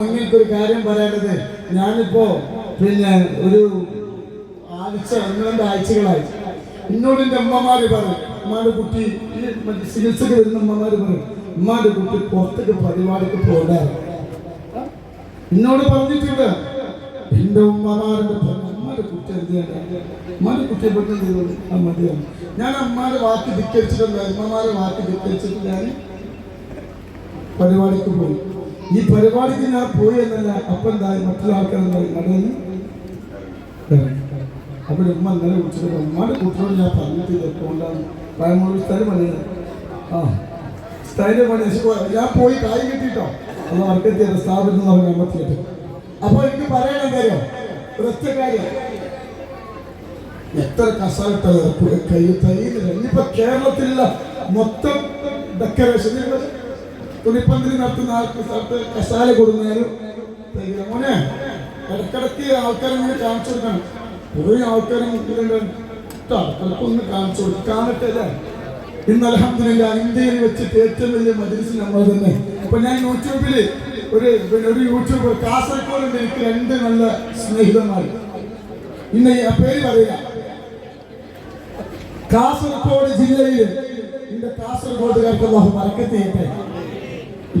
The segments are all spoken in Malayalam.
നിങ്ങൾക്ക് ഒരു കാര്യം പറയേണ്ടത് ഞാനിപ്പോ പിന്നെ ഒരു ആഴ്ച ഒന്ന് രണ്ട് ആഴ്ചകളായി. എന്നോട് എന്റെ അമ്മമാര് പറഞ്ഞു അമ്മാരുടെ കുട്ടി ചികിത്സക്ക് വരുന്ന അമ്മമാര് പറയും അമ്മാരുടെ കുട്ടി പുറത്തേക്ക് പരിപാടിക്ക് പോകണ്ട. എന്നോട് പറഞ്ഞിട്ടുണ്ട് എന്റെ ഉമ്മമാരുടെ അമ്മയുടെ കുട്ടി എന്ത് ചെയ്യണ്ട? ഉമ്മാന്റെ കുട്ടിയെ പറ്റി മതിയാണ് ഞാൻ അമ്മാരെ വാക്ക് ധിക്കരിച്ചിട്ടുണ്ട് അമ്മമാരെ വാക്ക് ധിക്കരിച്ചിട്ട് ഞാൻ പരിപാടിക്ക് പോയി. ഈ പരിപാടിക്ക് ഞാൻ പോയി എന്നല്ല അപ്പൊ എന്തായി മറ്റുള്ള ആൾക്കാരെന്തായി നടന്ന് ഉമ്മ ഇന്നലെ വിളിച്ചിട്ട് ഉമ്മയുടെ കുട്ടിയോട് ഞാൻ പറഞ്ഞിട്ടില്ല അതുകൊണ്ടാണ് പഴമുള്ള സ്ഥലം ആ സ്ഥലം പണി ഞാൻ പോയി കായ് കിട്ടിട്ടോ. അത് വർക്കെത്തിയ സ്ഥാപനം നമ്മൾ അമ്മത്തിയിട്ട് അപ്പൊ എനിക്ക് പറയണം കാര്യം കാര്യം. എത്ര കസാലിട്ട കയ്യിൽ തൈ ഇനിയിപ്പോ കേരളത്തിലുള്ള മൊത്തം ഡെക്കറേഷൻ തുണിപ്പന്തിരി നടത്തുന്ന ആൾക്ക് സ്ഥലത്ത് കസാല കൊടുക്കുന്നതിനും ഇടക്കിടക്ക് ആൾക്കാരെ ഇങ്ങനെ കാണിച്ചു കൊടുക്കണം. കുറേ ആൾക്കാരെ മുക്കിലുണ്ട് ഒന്ന് കാണിച്ചു കൊടുക്കും ഇന്ന് അലഹമില്ല ഇന്ത്യയിൽ വെച്ചിട്ട് ഏറ്റവും വലിയ മജിസ് നമ്മൾ തന്നെ. അപ്പൊ ഞാൻ യൂട്യൂബിൽ ഒരു ഒരു യൂട്യൂബർ കാസർഗോഡ് എനിക്ക് രണ്ട് നല്ല സ്നേഹിതന്മാർ ഇന്ന് ആ പേര് പറയില്ല. കാസർഗോഡ് ജില്ലയിൽ എന്റെ കാസർഗോഡുകാർക്ക് അള്ളാഹു മറക്കത്ത്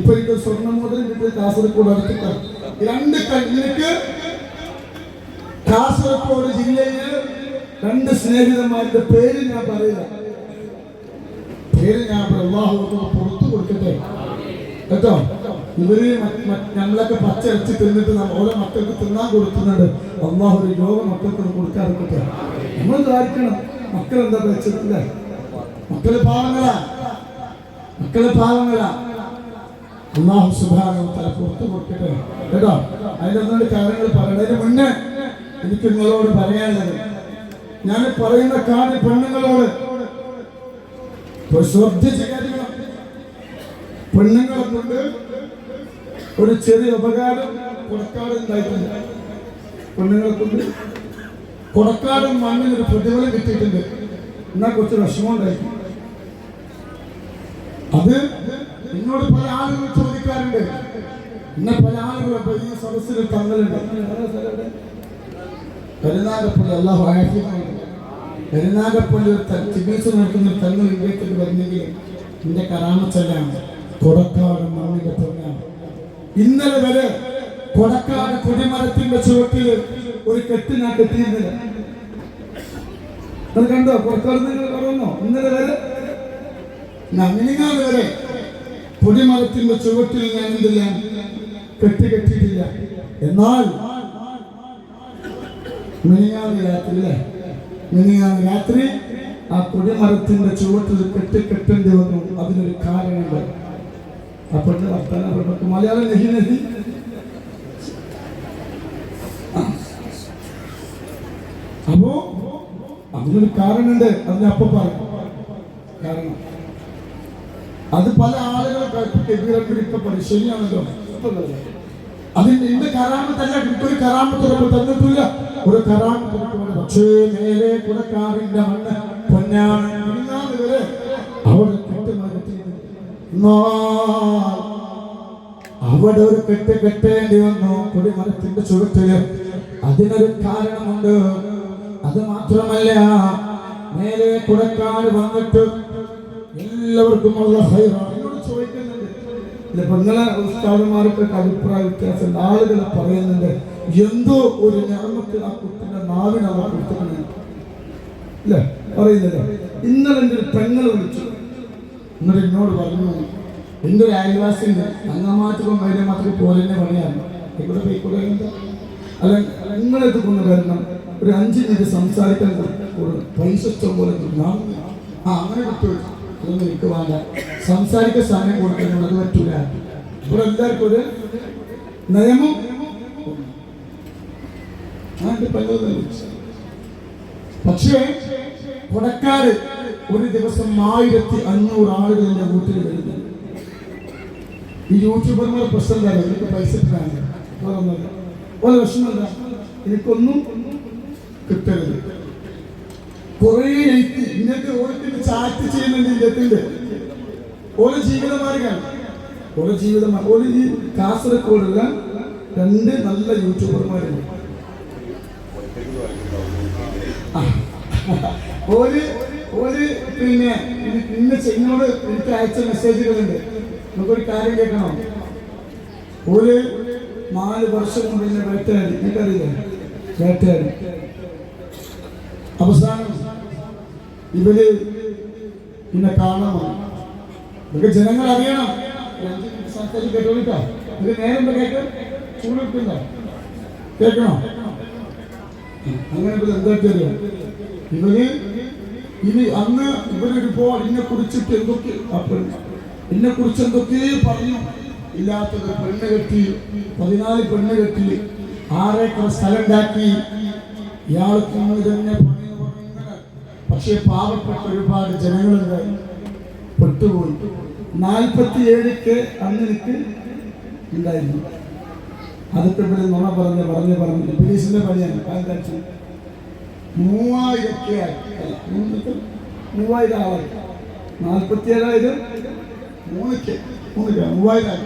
ഇപ്പൊ ഇത് സ്വർണ കിട്ടിയ കാസർഗോഡ് അടുത്ത രണ്ട് കണ്ണിക്ക് കാസർഗോഡ് ജില്ലയിൽ രണ്ട് സ്നേഹിതന്മാരുടെ പേര് ഞാൻ പറയില്ല. പേര് ഞാൻ അള്ളാഹു പുറത്തു കൊടുക്കട്ടെ. കേട്ടോ? ഇവർ ഞങ്ങളൊക്കെ പച്ച അടിച്ച് തിന്നിട്ട് ഓരോ മക്കൾക്ക് തിന്നാൻ കൊടുക്കുന്നുണ്ട്. അള്ളാഹു ഒരു ലോക മക്കൾക്ക് കൊടുക്കാറുണ്ട് നമ്മൾ ധാരിക്കണം മക്കൾ എന്താ വെച്ചിട്ടില്ല മക്കൾ പാവങ്ങളാ. മക്കൾ പാവങ്ങളാ. അള്ളാഹു സുബാന തല പുറത്തു കൊടുക്കട്ടെ. കേട്ടോ? അതിന്റെ ഒന്നുകൊണ്ട് കാര്യങ്ങൾ പറയുന്നതിന് മുന്നേ എനിക്ക് നിങ്ങളോട് പറയാനുള്ളത്. ഞാൻ പറയുന്ന കാര്യം പെണ്ണുങ്ങളോട് ശ്രദ്ധിച്ച് കേൾക്കണം പെണ്ണുങ്ങളെ കൊണ്ട് ഒരു ചെറിയ ഉപകാരം കൊടക്കാട് ഉണ്ടായിട്ടുണ്ട് പെണ്ണുങ്ങളെ കൊണ്ട് കൊടക്കാടും മണ്ണിന് ഒരു പ്രതിഫലം കിട്ടിയിട്ടുണ്ട്. എന്നാ കുറച്ച് വിഷമം ഉണ്ടായിരുന്നു അത് എന്നോട് പല ആളുകൾ എന്നെ പല ആളുകളും ഈ സദസ്സിൽ തങ്ങളുണ്ട് കരുനാഗപ്പള്ളി അള്ളാഹു കരുനാഗപ്പള്ളി ഒരു ചികിത്സ നടത്തുന്ന ഒരു തങ്ങൾ വിവേകത്തിൽ വരുന്നെങ്കിൽ എന്റെ കറാമച്ചല്ലാണ് കൊടക്കാട് മണ്ണിന്റെ പൊന്നാണ് ഇന്നലെ വരെ കൊടക്കാട് കൊടിമരത്തിന്റെ ചുവട്ടിൽ ഒരു കെട്ട് ഞാൻ കെട്ടിയിരുന്നില്ല. അത് കണ്ടോ? കൊടക്കാട് നിങ്ങൾ ഇന്നലെ വരെ? നങ്ങിനാല് വരെ പൊടിമരത്തിന്റെ ചുവട്ടിൽ ഞാൻ എന്തില്ല കെട്ടി കെട്ടിയിട്ടില്ല എന്നാൽ മിനിയാന്ന് രാത്രി അല്ലേ? മിനിയാന്ന് രാത്രി ആ കൊടിമരത്തിന്റെ ചുവട്ടിൽ കെട്ടിക്കെട്ടേണ്ടി വന്നു. അതിനൊരു കാരണമുണ്ട്. ആ പെണ്ണ് വർത്താനം പറഞ്ഞു മലയാളം നെഹി നെഹി. അപ്പോ അതിനൊരു കാരണമുണ്ട്. അത് ഞാൻ അപ്പൊ പറയും. കാരണം അത് പല ആളുകളെ പറയും ശരിയാണല്ലോ. അതിന്റെ എന്റെ കറാമത്തല്ല ഒരു കറാമത്ത് നമ്മൾ തന്നിട്ടില്ല. ഒരു കറാമത്ത് പക്ഷേ മേലെ കുടക്കാറിന്റെ മണ്ണ് പൊന്നാണ് അവിടെ കെട്ടുമാറ്റി അവിടെ ഒരു കെട്ട് കെട്ടേണ്ടി വന്നു. കൊടിമരത്തിന്റെ ചുവട്ടിൽ. അതിനൊരു കാരണമുണ്ട്. അത് മാത്രമല്ല നേരെ കുടക്കാട് വന്നിട്ട് എല്ലാവർക്കും ഉള്ള ഹൈറാണ്. ഇല്ല പെങ്ങളെ ഉസ്താദന്മാർക്ക് അഭിപ്രായ വ്യത്യാസം ആളുകൾ പറയുന്നുണ്ട് എന്തോ ഒരു ഞാമത്ത് ആ കുട്ടിന്റെ നാവിന് അവർ കൊടുത്തിട്ടുണ്ട്. ഇല്ല? പറയുന്നില്ല? ഇന്നലെ എന്റെ ഒരു പെങ്ങൾ വിളിച്ചു. എന്നിട്ട് എന്നോട് പറഞ്ഞു എന്റെ ഒരു അയൽവാസിയുണ്ട്. അങ്ങമാറ്റവും മാത്രം പോലെ തന്നെ പണിയാണ് ഇവിടെ പോയിക്കൂടെ അല്ല നിങ്ങളിത് കൊണ്ട് വരണം. ഒരു അഞ്ച് മിനിറ്റ് സംസാരിക്കാൻ പൈസ പോലെ കൊടുക്കണം. ആ അങ്ങനെ അതൊന്നും എനിക്ക് വേണ്ട സമയം കൊടുക്കണം അത് പറ്റൂല. ഇവിടെ എല്ലാവർക്കും ഒരു നിയമം. എന്റെ പക്ഷേ കൊടക്കാട് ഒരു ദിവസം ആയിരത്തി അഞ്ഞൂറ് ആളുകൾ എന്റെ വീട്ടിൽ വരുന്നു. ഈ യൂട്യൂബർമാർ പ്രശ്നം എന്താണ് എനിക്ക് പൈസ വേറൊന്നുമില്ല ഒരു വിഷമല്ല എനിക്കൊന്നും കിട്ടരുത്. കുറേ എഴുത്തി ചാറ്റ് ചെയ്യുന്നുണ്ട് ഇതിന്റെ ഓരോ ജീവിതമാർഗമാണ് ഓരോ ജീവിതം ഒരു ഈ കാസർഗോഡുള്ള രണ്ട് നല്ല യൂട്യൂബർമാരുണ്ട്. ഒരു ഓര് പിന്നെ ഇന്ന് ചെന്നോട് എനിക്ക് അയച്ച മെസ്സേജുകളുണ്ട്. നമുക്കൊരു കാര്യം കേൾക്കണം? ഒരു നാല് വർഷം കൊണ്ട് എന്നെ വേട്ടയാടി. എനിക്കറിയില്ല വേട്ടയാടി. അവസാനം ഇവർ പിന്നെ കാണണം. ഇതൊക്കെ ജനങ്ങൾ അറിയണം. കേട്ടോളിട്ടോ? ഇത് നേരം കേട്ട്? ചൂടെടുക്കണ്ടോ കേൾക്കണോ? അങ്ങനെ എന്താ അറിയാം ഇവർ ഇനി അന്ന് ഇവരൊരുപ്പോൾ എന്നെ കുറിച്ചിട്ട് എന്തൊക്കെ എന്നെ കുറിച്ച് എന്തൊക്കെ പറഞ്ഞു ഇല്ലാത്തത് പെണ്ണ് കെട്ടി പതിനാല് പെണ്ണ് കെട്ടി ആറേക്കർ സ്ഥലം ഉണ്ടാക്കി. ഇയാൾക്ക് തന്നെ. പക്ഷേ പാവപ്പെട്ട ഒരുപാട് ജനങ്ങളുണ്ടായി പെട്ടുപോയി. നാൽപ്പത്തി ഏഴൊക്കെ അന്ന് എനിക്ക് ഉണ്ടായിരുന്നു. അതൊക്കെ ഇവിടെ നുണ പറഞ്ഞ് പറഞ്ഞ് പറഞ്ഞ് പോലീസിന്റെ പണിയാണ്. കാലത്താഴ്ച മൂവായിരക്കെ ആയി. മൂവായിരം ആളായി നാൽപ്പത്തി ഏഴായിരം മൂന്നിക്ക് മൂന്നിക്ക് മൂവായിരം.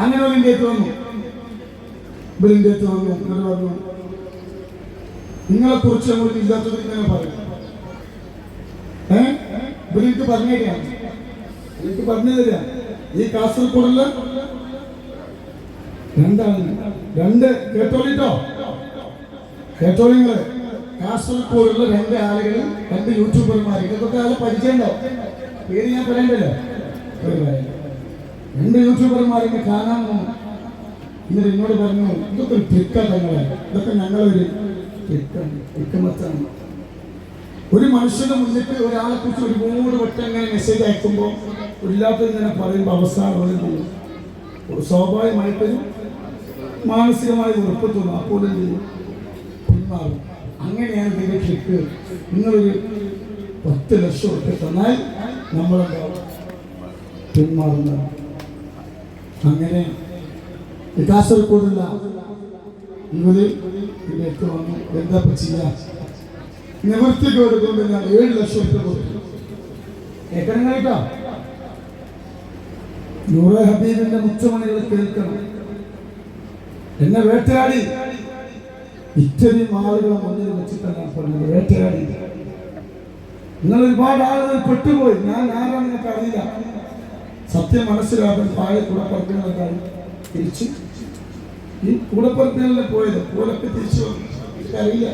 അങ്ങനെ ഒരു ഇന്ത്യത്ത് വന്നു. ഇന്ത്യത്ത് വന്നു. പറഞ്ഞു നിങ്ങളെ കുറിച്ച് നമ്മൾ ഇല്ലാത്തത് ഇങ്ങനെ പറയും. ഏ? ഇവിടെ എനിക്ക് പറഞ്ഞു തരാം എനിക്ക് പറഞ്ഞു തരാം ഈ കാസർഗോഡുള്ള രണ്ടാണ് രണ്ട് കേട്ടോളിട്ടോ? കേട്ടോളിങ്ങൾ കാസർഗോഡുള്ള രണ്ട് ആളുകൾ രണ്ട് യൂട്യൂബർമാർ ഇതൊക്കെ ആളെ പരിചയമുണ്ടോ? പേര് ഞാൻ പറയണ്ടല്ലോ. രണ്ട് യൂട്യൂബർമാരെ കാണാൻ ഇന്നലെ എന്നോട് പറഞ്ഞു ഇതൊക്കെ ഒരു ട്രിക്കാ തങ്ങളെ ഇതൊക്കെ ഞങ്ങളൊരു ഒരു മനുഷ്യന്റെ മുന്നിട്ട് ഒരാളെ കുറിച്ച് ഒരുപാട് വട്ടം ഇങ്ങനെ മെസ്സേജ് അയക്കുമ്പോൾ ഇല്ലാത്തത് ഇങ്ങനെ പറയുമ്പോൾ അവസാനം സ്വാഭാവികമായിട്ട് മാനസികമായ ഉറപ്പ് തോന്നും. അപ്പോൾ പിന്മാറും. അങ്ങനെയാണ് ഇതിന്റെ ട്രിക്ക് നിങ്ങളൊരു പത്ത് ലക്ഷം ഉറപ്പ് തന്നാൽ നമ്മളെന്താവും പിന്മാറുന്ന അങ്ങനെ ഈ ഇവർ ഇതിലേക്ക് വന്നു എന്താ ചെയ്യാ? നിവർത്തി കൊടുക്കുമ്പോൾ ഞാൻ ഏഴ് ലക്ഷം രൂപ കൊടുത്തു കേൾക്കണം കേട്ടോ? നൂറ് ഹബീബിന്റെ മുച്ചമണികൾ കേൾക്കണം. എന്നെ വേട്ടയാടി. ഇത്രയും ആളുകളെ മുന്നിൽ വെച്ചിട്ടാണ് ഞാൻ പറഞ്ഞത്. വേട്ടയാടി. നിങ്ങൾ ഒരുപാട് ആളുകൾ പെട്ടുപോയി. ഞാൻ ആരാണെന്നൊക്കെ അറിയില്ല സത്യം മനസ്സിലാക്കാൻ താഴെ കൂടെ പറഞ്ഞാൽ തിരിച്ച് ഈ കൂടപ്പുറത്തിനല്ലേ പോയത്. കൂടൊക്കെ തിരിച്ചു എനിക്കറിയില്ല.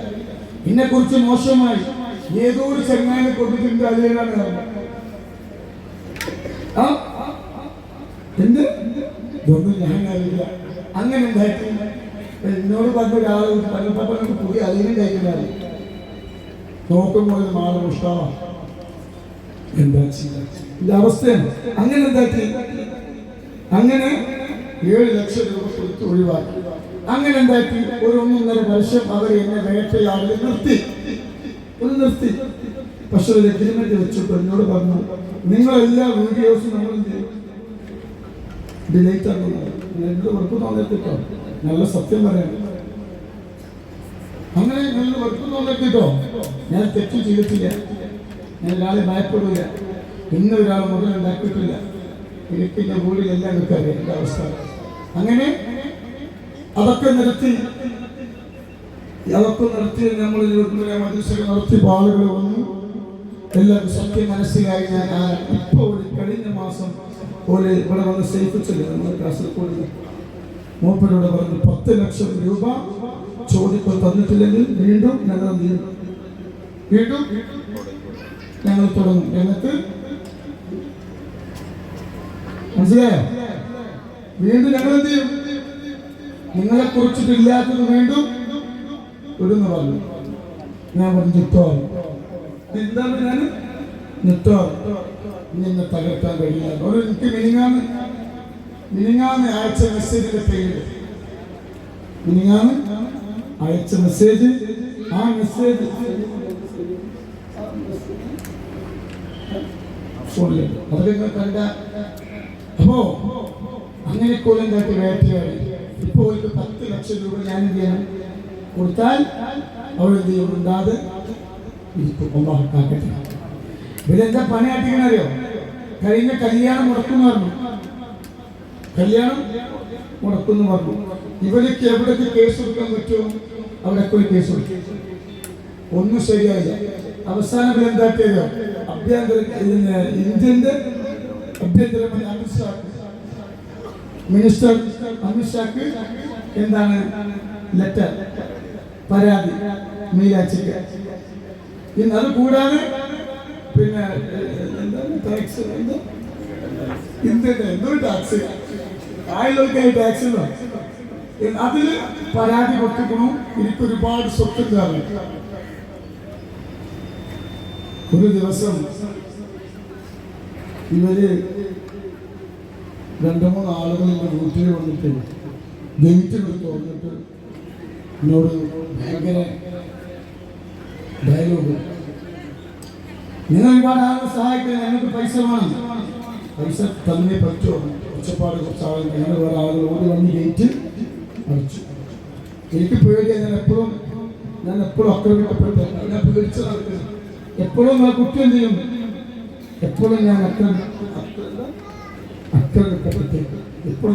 എന്നെ കുറിച്ച് മോശമായി ഏതോ ഒരു ചെങ്ങാനെ കൊണ്ടിട്ടുണ്ട് അതിലാണ് എന്ത്? ഞാൻ അറിയില്ല അങ്ങനെ ഉണ്ടായിട്ടില്ല എന്നോട് പറഞ്ഞ ഒരാൾ പലപ്പോൾ പുതിയ അതിനും കഴിക്കുന്നതാണ് നോക്കുമ്പോൾ മാറും ഇഷ്ടമാണ്. എന്താ അവസ്ഥയാണ്. അങ്ങനെ അങ്ങനെ ഏഴ് ലക്ഷം രൂപ കൊടുത്ത് ഒഴിവാക്കി. അങ്ങനെ എന്താക്കി ഒരു ഒന്നൊന്നര വർഷം അവർ എന്നെ വേട്ടയാടി നിർത്തി. ഒരു നിർത്തി. പക്ഷെ ഒരു എഗ്രിമെന്റ് വെച്ചിട്ട് എന്നോട് പറഞ്ഞു നിങ്ങളെല്ലാ വീഡിയോസും നമ്മൾ ഡിലീറ്റ് ആക്കുന്നത് വെറുപ്പ് തോന്നിട്ടോ നല്ല സത്യം പറയാം. അങ്ങനെ നല്ല വർക്ക് തോന്നിട്ടോ ഞാൻ തെറ്റ് ചെയ്തിട്ടില്ല. ഞാൻ ഒരാളെ ഭയപ്പെടില്ല ഇന്ന് മുതൽ ഉണ്ടാക്കിയിട്ടില്ല. എനിക്ക് എന്റെ നിൽക്കാതെ എന്റെ അവസ്ഥ? അങ്ങനെ അതൊക്കെ നിർത്തി. അതൊക്കെ നിർത്തി നമ്മൾ മനുഷ്യരെ നിർത്തി ആളുകൾ വന്നു. എല്ലാവരും സത്യം മനസ്സിലായി. ഞാൻ ഇപ്പൊ ഒരു കഴിഞ്ഞ മാസം പോലെ ഇവിടെ വന്ന് സേഫിച്ചില്ല നമ്മൾ കാസർഗോഡ് മൂപ്പരോട് പറഞ്ഞു പത്ത് ലക്ഷം രൂപ ചോദിപ്പോൾ തന്നിട്ടില്ലെങ്കിൽ വീണ്ടും ഞങ്ങൾ വീണ്ടും ഞങ്ങൾ തുടങ്ങും. ഞങ്ങൾക്ക് മനസ്സിലായോ? വീണ്ടും ഞങ്ങൾ എന്ത് ചെയ്യും? നിങ്ങളെ കുറിച്ചിട്ടില്ലാത്തത് വീണ്ടും ഇടുന്ന് പറഞ്ഞു. ഞാൻ പറഞ്ഞു നിട്ടോ എന്താണ് ഞാൻ നിട്ടോ നിന്നെ തകർക്കാൻ കഴിയില്ല ഒരു എനിക്ക് മിനിങ്ങാന്ന് മിനിങ്ങാന്ന് അയച്ച മെസ്സേജിന്റെ പേര് മിനിങ്ങാന്ന് അയച്ച മെസ്സേജ് ആ മെസ്സേജ് അതൊക്കെ കണ്ട. അപ്പോ അങ്ങനെ കൊല്ലം കാട്ടി വേട്ടയാടി ഇപ്പോൾ ഒരു പത്ത് ലക്ഷം രൂപ ഞാൻ എന്ത് ചെയ്യണം? കൊടുത്താൽ അവളെന്ത് ചെയ്യും? ഉണ്ടാതെ ഇരിക്കും. ഇവരെന്താ പണി ആട്ടിക്കണറിയോ കഴിഞ്ഞ കല്യാണം മുടക്കുന്നു പറഞ്ഞു. കല്യാണം മുടക്കുന്നു പറഞ്ഞു. ഇവർക്ക് എവിടേക്ക് കേസ് കൊടുക്കാൻ പറ്റുമോ അവിടെ പോയി കേസ് കൊടുക്കും. ഒന്നും ശരിയായില്ല. അവസാനം എന്താക്കിയത് അഭ്യന്തര ഇതിന് ഇന്ത്യന്റെ ആഭ്യന്തരമന്ത്രി അമിത്ഷാക്ക് മിനിസ്റ്റർ അമിത്ഷാക്ക് എന്താണ് ലെറ്റർ? പരാതി മീലാച്ചിക്ക് ഇന്ന് അത് കൂടാതെ പിന്നെ എന്താണ് ടാക്സ്? എന്താ? ഇന്ത്യന്റെ എന്തോ ടാക്സ്? ആയിരത്തി ടാക്സ് അതിൽ പരാതി കൊടുത്തിക്കണു എനിക്ക് ഒരുപാട് സ്വത്തുണ്ടാകും ഒരു ദിവസം ഇവർ രണ്ടു മൂന്ന് ആളുകൾ എന്റെ വീട്ടിൽ വന്നിട്ട് ഗേറ്റ് തുറന്നിട്ട് എന്നോട് ഭയങ്കര ഡയലോഗ് നിങ്ങൾ ഒരുപാട് ആളുകളെ സഹായിക്കാൻ ഞങ്ങൾക്ക് പൈസ വേണം. പൈസ തന്നെ പറ്റുമോ ഒച്ചപ്പാട് കുറച്ച് ആളുകൾ ഞങ്ങൾ വേറെ ആളുകൾ ഓടി വന്ന് ഗേറ്റ് അടച്ചു. എനിക്ക് പേടിയാണ് ഞാൻ എപ്പോഴും ഞാൻ എപ്പോഴും ആക്രമിക്കപ്പെട്ട ഞാൻ പേടിച്ച എപ്പോഴും കുറ്റം ചെയ്യും. എപ്പോഴും ഞാൻ അക്രമി അക്രമിക്കപ്പെട്ടേക്കും എപ്പോഴും